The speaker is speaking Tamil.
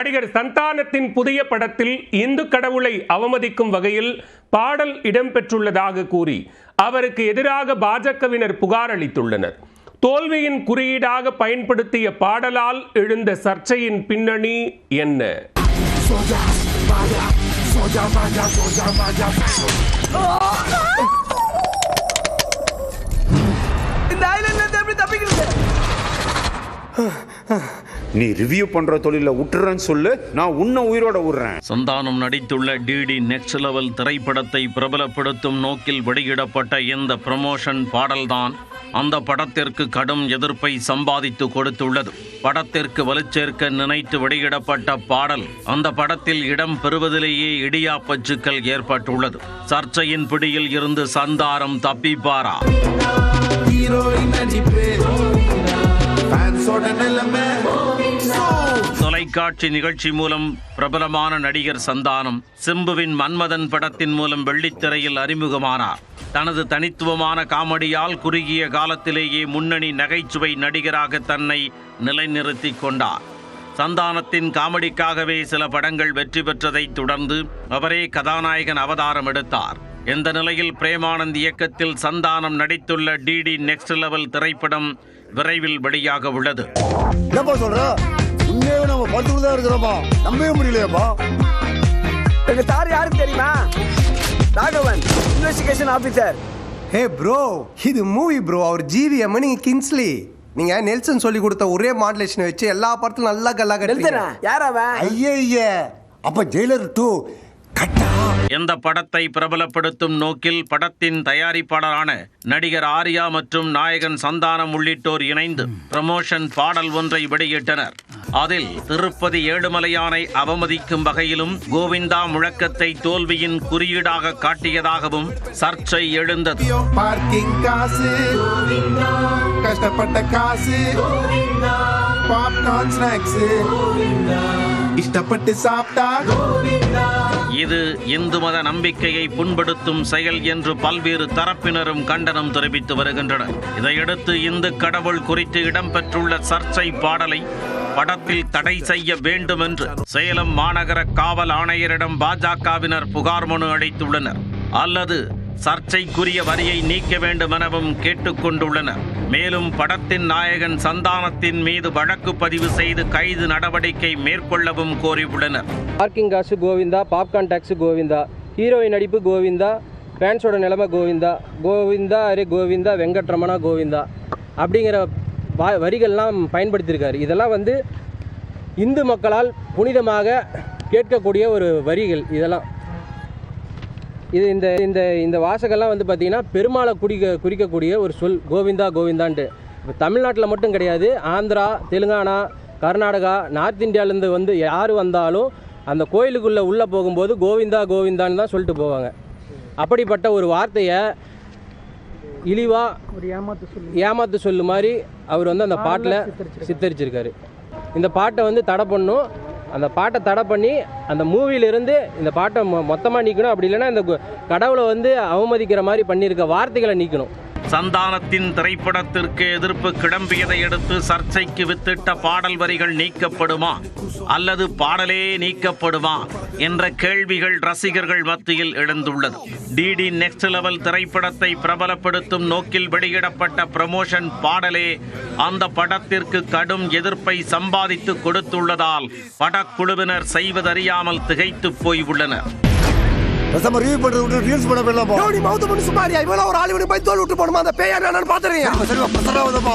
நடிகர் சந்தானத்தின் புதிய படத்தில் இந்து கடவுளை அவமதிக்கும் வகையில் பாடல் இடம்பெற்றுள்ளதாக கூறி அவருக்கு எதிராக பாஜகவினர் புகார் அளித்துள்ளனர். தோல்வியின் குறியீடாக பயன்படுத்திய பாடலால் எழுந்த சர்ச்சையின் பின்னணி என்ன? இந்த நீ ரிவ்யூ பண்ற தொழில விட்டுறேன்னு சொல்லு நான் உன்னை உயிரோட விடுறேன் சந்தானம் நடித்துள்ள டிடி நெக்ஸ்ட் லெவல் திரைப்படத்தை பிரபலப்படுத்தும் நோக்கில் வெளியிடப்பட்ட இந்த ப்ரமோஷன் பாடல்தான் அந்த படத்திற்கு கடும் எதிர்ப்பை சம்பாதித்து கொடுத்துள்ளது. படத்திற்கு வலுச்சேர்க்க நினைத்து வெளியிடப்பட்ட பாடல் அந்த படத்தில் இடம் பெறுவதிலேயே இடியாப்பச்சுக்கள் ஏற்பட்டுள்ளது. சர்ச்சையின் பிடியில் இருந்து சந்தானம் தப்பிப்பாரா தொலைக்காட்சி நிகழ்ச்சி மூலம் பிரபலமான நடிகர் சந்தானம் சிம்புவின் மன்மதன் படத்தின் மூலம் வெள்ளித்திரையில் அறிமுகமானார். தனது தனித்துவமான காமெடியால் குறுகிய காலத்திலேயே முன்னணி நகைச்சுவை நடிகராக தன்னை நிலைநிறுத்திக் கொண்டார். சந்தானத்தின் காமெடிக்காகவே சில படங்கள் வெற்றி பெற்றதைத் தொடர்ந்து அவரே கதாநாயகன் அவதாரம் எடுத்தார். இந்த நிலையில் பிரேமானந்த் இயக்கத்தில் சந்தானம் நடித்துள்ள டிடி நெக்ஸ்ட் லெவல் திரைப்படம் விரைவில் வெளியாக உள்ளது. உண்மையாவே நம்ம படத்துக்குள்ள தான் இருக்கிறோம்ப்பா நம்பவே முடியலையாப்பா எங்க தார் யாருக்கு தெரியுமா? Raghavan investigation officer hey bro இது மூவி ப்ரோ அவர் ஜிவிஎம் நீங்க கின்ஸ்லி நீங்க நெல்சன் சொல்லி கொடுத்த ஒரே மாடுலேஷன் வச்சு எல்லா படத்திலும் நல்லா கல்லா கட்டுறீங்க யார் அவன்? ஐயே ஐயே அப்ப ஜெயிலர் டூ கட்டா. இந்த படத்தை பிரபலப்படுத்தும் நோக்கில் படத்தின் தயாரிப்பாளரான நடிகர் ஆர்யா மற்றும் நாயகன் சந்தானம் உள்ளிட்டோர் இணைந்து ப்ரமோஷன் பாடல் ஒன்றை வெளியிட்டனர். அதில் திருப்பதி ஏழுமலையானை அவமதிக்கும் வகையிலும் கோவிந்தா முழக்கத்தை தோல்வியின் குறியீடாக காட்டியதாகவும் சர்ச்சை எழுந்தது. பார்க்கிங் காசு கஷ்டப்பட்ட காசு பாப்கார்ன் ஸ்நாக்ஸ் இஷ்டப்பட்டு சாப்பிட்டா இது இந்து மத நம்பிக்கையை புண்படுத்தும் செயல் என்று பல்வேறு தரப்பினரும் கண்டனம் தெரிவித்து வருகின்றனர். இதையடுத்து இந்து கடவுள் குறித்து இடம்பெற்றுள்ள சர்ச்சை பாடலை படத்தில் தடை செய்ய வேண்டும் என்று சேலம் மாநகர காவல் ஆணையரிடம் பாஜகவினர் புகார் மனு அளித்துள்ளனர். அல்லது சர்ச்சைக்குரிய வரியை நீக்க வேண்டும் எனவும் கேட்டுக்கொண்டுள்ளனர். மேலும் படத்தின் நாயகன் சந்தானத்தின் மீது வழக்கு பதிவு செய்து கைது நடவடிக்கை மேற்கொள்ளவும் கோரியுள்ளனர். பார்க்கிங் காசு Govinda popcorn tax Govinda heroine நடிப்பு கோவிந்தா ஃபேன்ஸோட நிலைமை கோவிந்தா கோவிந்தா அரே கோவிந்தா வெங்கட்ரமணா கோவிந்தா. அப்படிங்கிற வா வரிகள்லாம் பயன்படுத்தியிருக்காரு. இதெல்லாம் வந்து இந்து மக்களால் புனிதமாக கேட்கக்கூடிய ஒரு வரிகள் இதெல்லாம். இது இந்த இந்த இந்த வாசகெல்லாம் வந்து பார்த்திங்கன்னா பெருமாளை குடிக்க குறிக்கக்கூடிய ஒரு சொல் கோவிந்தா கோவிந்தான்ட்டு. இப்போ தமிழ்நாட்டில் மட்டும் கிடையாது. ஆந்திரா தெலுங்கானா கர்நாடகா நார்த் இந்தியாவிலேருந்து வந்து யார் வந்தாலும் அந்த கோயிலுக்குள்ளே உள்ளே போகும்போது கோவிந்தா கோவிந்தான்னு தான் சொல்லிட்டு போவாங்க. அப்படிப்பட்ட ஒரு வார்த்தையை இழிவா ஏமாத்து சொல்லு. மாதிரி அவர் வந்து அந்த பாட்டில் சித்தரிச்சிருக்காரு. இந்த பாட்டை வந்து தடை பண்ணும். அந்த பாட்டை தடை பண்ணி அந்த மூவிலிருந்து இந்த பாட்டை மொ மொத்தமாக நீக்கணும். அப்படி இல்லைன்னா இந்த கடவுளை வந்து அவமதிக்கிற மாதிரி பண்ணியிருக்க வார்த்தைகளை நீக்கணும். சந்தானத்தின் திரைப்படத்திற்கு எதிர்ப்பு கிளம்பியதை அடுத்து சர்ச்சைக்கு வித்திட்ட பாடல் வரிகள் நீக்கப்படுமா? அல்லது பாடலே நீக்கப்படுமா? என்ற கேள்விகள் ரசிகர்கள் மத்தியில் எழுந்துள்ளது. டிடி நெக்ஸ்ட் லெவல் திரைப்படத்தை பிரபலப்படுத்தும் நோக்கில் வெளியிடப்பட்ட ப்ரமோஷன் பாடலே அந்த படத்திற்கு கடும் எதிர்ப்பை சம்பாதித்து கொடுத்துள்ளதால் படக்குழுவினர் செய்வதறியாமல் திகைத்து போய் உள்ளனர். பேசாம ரிவ்யூ பண்றது விட்டு ரீல்ஸ் பண்ண போயிடலாம்ப்பா நீ மௌத்த பண்ணி சும்மாரியா இவ்வளவு ஒரு ஆளு போய் தோல் விட்டு போடுமா அந்த பேயா என்னன்னு பாத்துறீங்க. சரிப்பா பசங்க வந்தப்பா